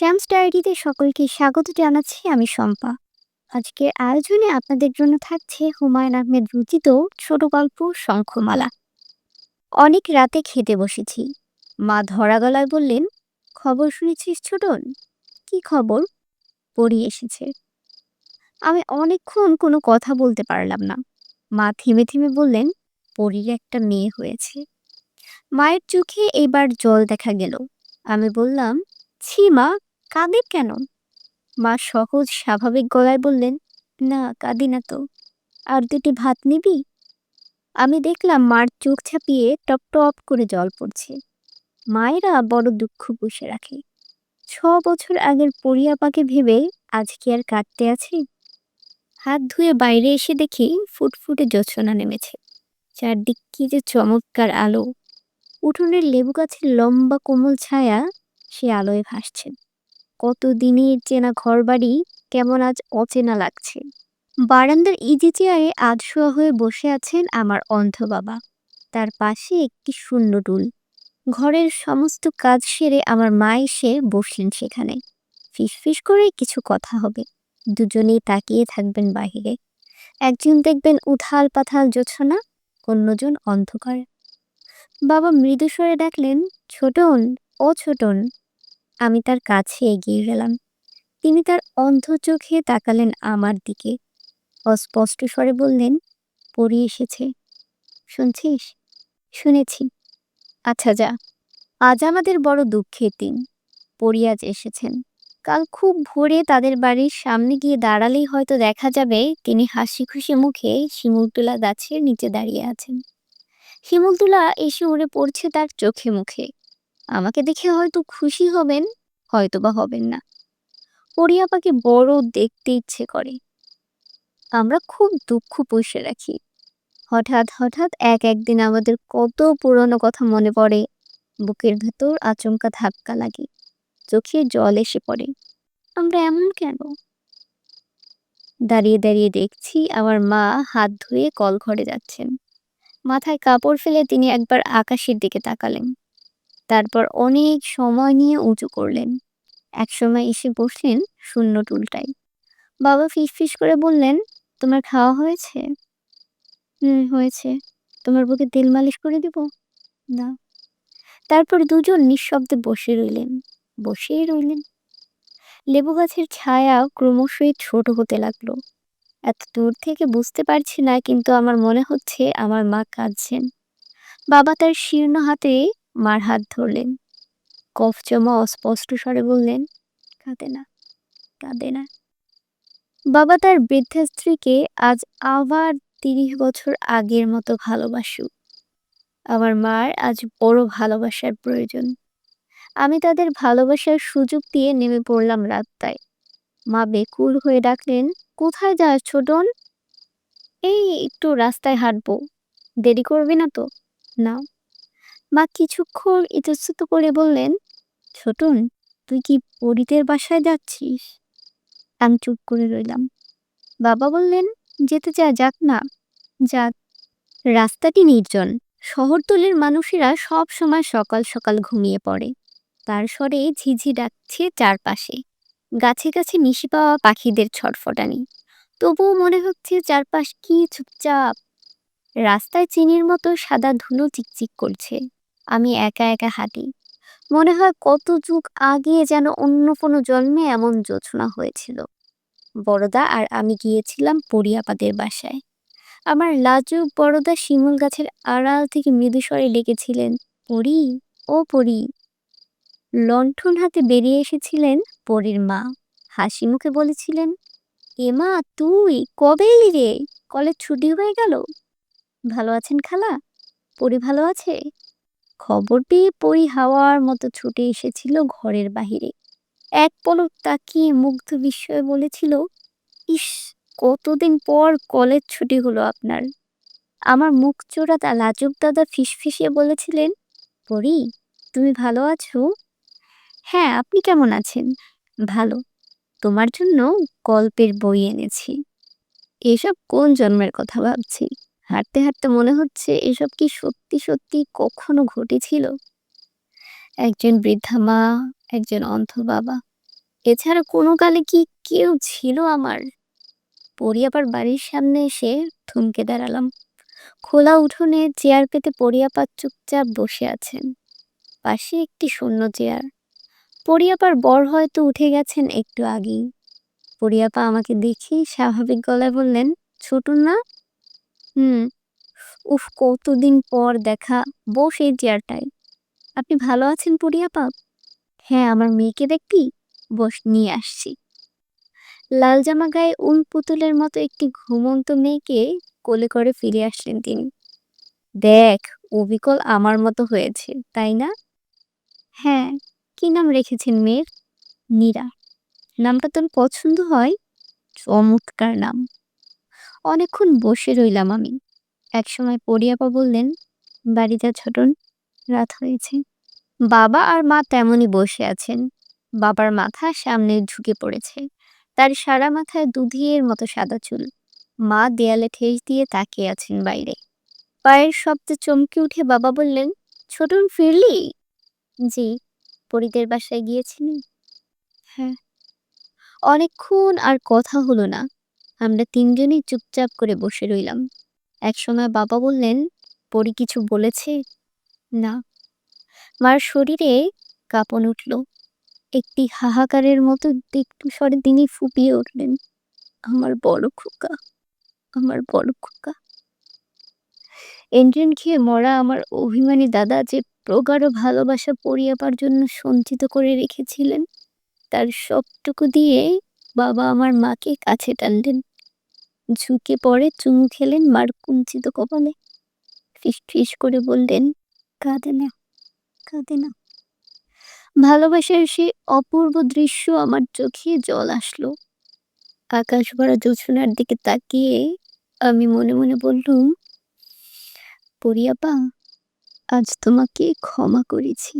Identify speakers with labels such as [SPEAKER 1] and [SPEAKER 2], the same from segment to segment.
[SPEAKER 1] শ্যামস ডায়েরিতে সকলকে স্বাগত জানাচ্ছি আমি শম্পা। আজকের আয়োজনে আপনাদের জন্য থাকছে হুমায়ুন আহমেদ রচিত ছোট গল্প শঙ্খমালা। অনেক রাতে খেতে বসেছি। মা ধরা গলায় বললেন, খবর শুনেছিস ছোটন কি খবর? পড়ি এসেছে। আমি অনেকক্ষণ কোনো কথা বলতে পারলাম না। মা থেমে থেমে বললেন, পরীর একটা মেয়ে হয়েছে। মায়ের চোখে এবার জল দেখা গেল। আমি বললাম, ছি মা কাঁদে কেন? মা সহজ, স্বাভাবিক গলায় বললেন, না, কাঁদি না তো। আর দুটি ভাত নিবি? আমি দেখলাম মার চোখ ছাপিয়ে টপ টপ করে জল পড়ছে। মায়েরা বড় দুঃখ পুষে রাখে। ছ বছর আগের পরিয়াপাকে ভেবে আজ কি আর কাটতে আছে? হাত ধুয়ে বাইরে এসে দেখি ফুটফুটে জোছনা নেমেছে। চারদিক কি যে চমৎকার আলো। উঠোনের লেবু গাছের লম্বা কোমল ছায়া সে আলোয় ভাসছে। কত দিনের চেনা ঘরবাড়ি, কেমন আজ অচেনা লাগছে। বারান্দার ইজি চেয়ারে আধশোয়া হয়ে বসে আছেন আমার অন্ধ বাবা। তার পাশে একটি শূন্য টুল। ঘরের সমস্ত কাজ সেরে আমার মা এসে বসলেন সেখানে। ফিসফিস করে কিছু কথা হবে। দুজনেই তাকিয়ে থাকবেন বাহিরে। একজন দেখবেন উথাল পাথাল জোছনা, অন্যজন অন্ধকার। বাবা মৃদু স্বরে ডাকলেন, ছোটন ও ছোটন আমি তার কাছে এগিয়ে গেলাম। তিনি তার অন্ধ চোখে তাকালেন আমার দিকে। অস্পষ্ট স্বরে বললেন, পড়ি এসেছে। শুনছিস? শুনেছি। আচ্ছা যা। আজ আমাদের বড় দুঃখের দিন। পড়ি আজ এসেছেন। কাল খুব ভোরে তাদের বাড়ির সামনে গিয়ে দাঁড়ালেই হয়তো দেখা যাবে তিনি হাসি খুশি মুখে শিমুলতুলা গাছের নিচে দাঁড়িয়ে আছেন। শিমুলতুলা এসে উড়ে পড়ছে তার চোখে মুখে। আমাকে দেখে হয়তো খুশি হবেন হয়তো বা হবেন না। পরিয়াপাকে বড় দেখতে ইচ্ছে করে। আমরা খুব দুঃখ পুষে রাখি। হঠাৎ হঠাৎ এক একদিন আমাদের কত পুরনো কথা মনে পড়ে। বুকের ভেতর আচমকা ধাক্কা লাগে। চোখে জল এসে পড়ে। আমরা এমন কেন? দাঁড়িয়ে দাঁড়িয়ে দেখছি আমার মা হাত ধুয়ে কল ঘরে যাচ্ছেন। মাথায় কাপড় ফেলে তিনি একবার আকাশের দিকে তাকালেন। তারপর অনেক সময় নিয়ে উঁচু করলেন। একসময় এসে বসলেন শূন্য টুলটায়। বাবা ফিসফিস করে বললেন, তোমার খাওয়া হয়েছে? হুম, হয়েছে। তোমার বুকে তেল মালিশ করে দিব? না। তারপর দুজন নিঃশব্দে বসে রইলেন বসেই রইলেন। লেবু গাছের ছায়া ক্রমশই ছোট হতে লাগল। এত দূর থেকে বুঝতে পারছি না, কিন্তু আমার মনে হচ্ছে আমার মা কাঁদছেন। বাবা তার শীর্ণ হাতে মার হাত ধরলেন। কফ জমা অস্পষ্ট স্বরে বললেন, কাঁদে না কাঁদে না। বাবা তার বৃদ্ধা স্ত্রীকে আজ আবার তিরিশ বছর আগের মতো ভালোবাসুক। আমার মার আজ বড় ভালোবাসার প্রয়োজন। আমি তাদের ভালোবাসার সুযোগ দিয়ে নেমে পড়লাম রাস্তায়। মা বেকুল হয়ে ডাকলেন, কোথায় যাস ছোটন এই একটু রাস্তায় হাঁটবো। দেরি করবি না তো? না। মা কিছুক্ষণ ইতস্তত করে বললেন, ছোটন, তুই কি পরিতের বাসায় যাচ্ছিস? আমি চুপ করে রইলাম। বাবা বললেন, যেতে যা, যাক না, যাক। রাস্তাটি নির্জন। শহরতলির মানুষেরা সব সময় সকাল সকাল ঘুমিয়ে পড়ে। তার স্বরে ঝিঝি ডাকছে চারপাশে। গাছে গাছে মিশে পাওয়া পাখিদের ছটফটানি। তবুও মনে হচ্ছে চারপাশ কি চুপচাপ। রাস্তায় চিনির মতো সাদা ধুলো চিকচিক করছে। আমি একা একা হাঁটি। মনে হয় কত যুগ আগে যেন অন্য কোনো জন্মে এমন জোছনা হয়েছিল। বড়দা আর আমি গিয়েছিলাম পরিয়াপাদের বাসায়। আমার লাজুক বড়দা শিমুল গাছের আড়াল থেকে মৃদুস্বরে ডেকেছিলেন, পরি, ও পরি। লণ্ঠন হাতে বেরিয়ে এসেছিলেন পরীর মা। হাসি মুখে বলেছিলেন, এ মা, তুই কবে এলি রে? কলেজ ছুটি হয়ে গেল? ভালো আছেন খালা? পরি ভালো আছে? খবর পেয়ে পরি হাওয়ার মতো ছুটে এসেছিল ঘরের বাহিরে। এক পলক তাকিয়ে মুগ্ধ বিস্ময়ে বলেছিল, ইস, কতদিন পর কলেজ ছুটি হলো আপনার। আমার মুখ চোরা তা লাজুক দাদা ফিসফিসিয়ে বলেছিলেন, পরি, তুমি ভালো আছো? হ্যাঁ আপনি কেমন আছেন? ভালো। তোমার জন্য গল্পের বই এনেছি। এসব কোন জন্মের কথা ভাবছি? হাঁটতে হাঁটতে মনে হচ্ছে এসব কি সত্যি সত্যি কখনো ঘটেছিল একজন বৃদ্ধা মা একজন অন্ধ বাবা এছাড়া কোনো কালে কি কেউ ছিল আমার? পড়ি আপার বাড়ির সামনে এসে থমকে দাঁড়ালাম। খোলা উঠোনে চেয়ার পেতে আপা চুপচাপ বসে আছেন। পাশে একটি শূন্য চেয়ার। পড়ি আপার বর হয়তো উঠে গেছেন একটু আগেই। পড়ি আপা আমাকে দেখেই স্বাভাবিক গলায় বললেন, ছোট না?" "হুম।" "উফ কতদিন পর দেখা, বস এই চেয়ারটায়। আপনি ভালো আছেন পড়ি আপা?" "হ্যাঁ, আমার মেয়েকে দেখবি? বস নিয়ে আসছি।" লাল জামা গায়ে উল পুতুলের মতো একটি ঘুমন্ত মেয়েকে কোলে করে ফিরে আসলেন তিনি। "দেখ, অবিকল আমার মতো হয়েছে, তাই না?" "হ্যাঁ, কি নাম রেখেছেন মেয়ের?" "নীরা।" "নামটা তোর পছন্দ হয়?" "চমৎকার নাম।" অনেকক্ষণ বসে রইলাম আমি। একসময় পড়ি আপা বললেন, বাড়িতে ছোটন, রাত হয়েছে।" বাবা আর মা তেমনই বসে আছেন। বাবার মাথা সামনে ঝুঁকে পড়েছে। তার সারা মাথায় দুধিয়ের মতো সাদা চুল। মা দেয়ালে ঠেস দিয়ে তাকিয়ে আছেন বাইরে। পায়ের শব্দে চমকে উঠে বাবা বললেন, "ছোটন ফিরলি?" "জি।" "পরিদের বাসায় গিয়েছিলি?" "হ্যাঁ।" অনেকক্ষণ আর কথা হলো না। আমরা তিনজনই চুপচাপ করে বসে রইলাম। একসময় বাবা বললেন, "পরি কিছু বলেছে?" "না।" মার শরীরে কাঁপন উঠল। একটি হাহাকারের মতো তিক্ত স্বরে তিনি ফুঁপিয়ে উঠলেন, "আমার বড় খোকা, আমার বড় খোকা।" এন্ট্রেন খেয়ে মরা আমার অভিমানী দাদা যে প্রগাঢ় ভালোবাসা আপার জন্য সঞ্চিত করে রেখেছিলেন, তার সবটুকু দিয়ে বাবা আমার মাকে কাছে টানলেন। ঝুঁকে পড়ে চুমু খেলেন মার কুঞ্চিত কপালে। ফিসফিস করে বললেন, "কাঁদে না, কাঁদে না।" ভালোবাসার সেই অপূর্ব দৃশ্য আমার চোখে জল আসলো। আকাশ ভরা জোছনার দিকে তাকিয়ে আমি মনে মনে বললুম, "পড়ি আপা, আজ তোমাকে ক্ষমা করেছি।"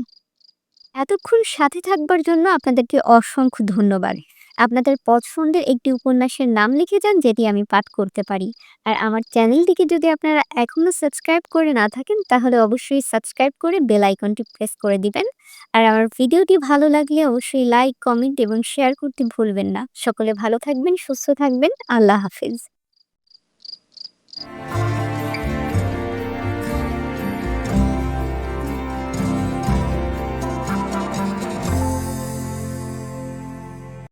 [SPEAKER 1] এতক্ষণ সাথে থাকবার জন্য আপনাদেরকে অসংখ্য ধন্যবাদ। আপনাদের পছন্দের একটি উপন্যাসের নাম লিখে যান যেটি আমি পাঠ করতে পারি। আর আমার চ্যানেলটিকে যদি আপনারা এখনও সাবস্ক্রাইব করে না থাকেন তাহলে অবশ্যই সাবস্ক্রাইব করে বেল আইকনটি প্রেস করে দিবেন। আর আমার ভিডিওটি ভালো লাগলে অবশ্যই লাইক, কমেন্ট এবং শেয়ার করতে ভুলবেন না। সকলে ভালো থাকবেন, সুস্থ থাকবেন। আল্লাহ হাফেজ।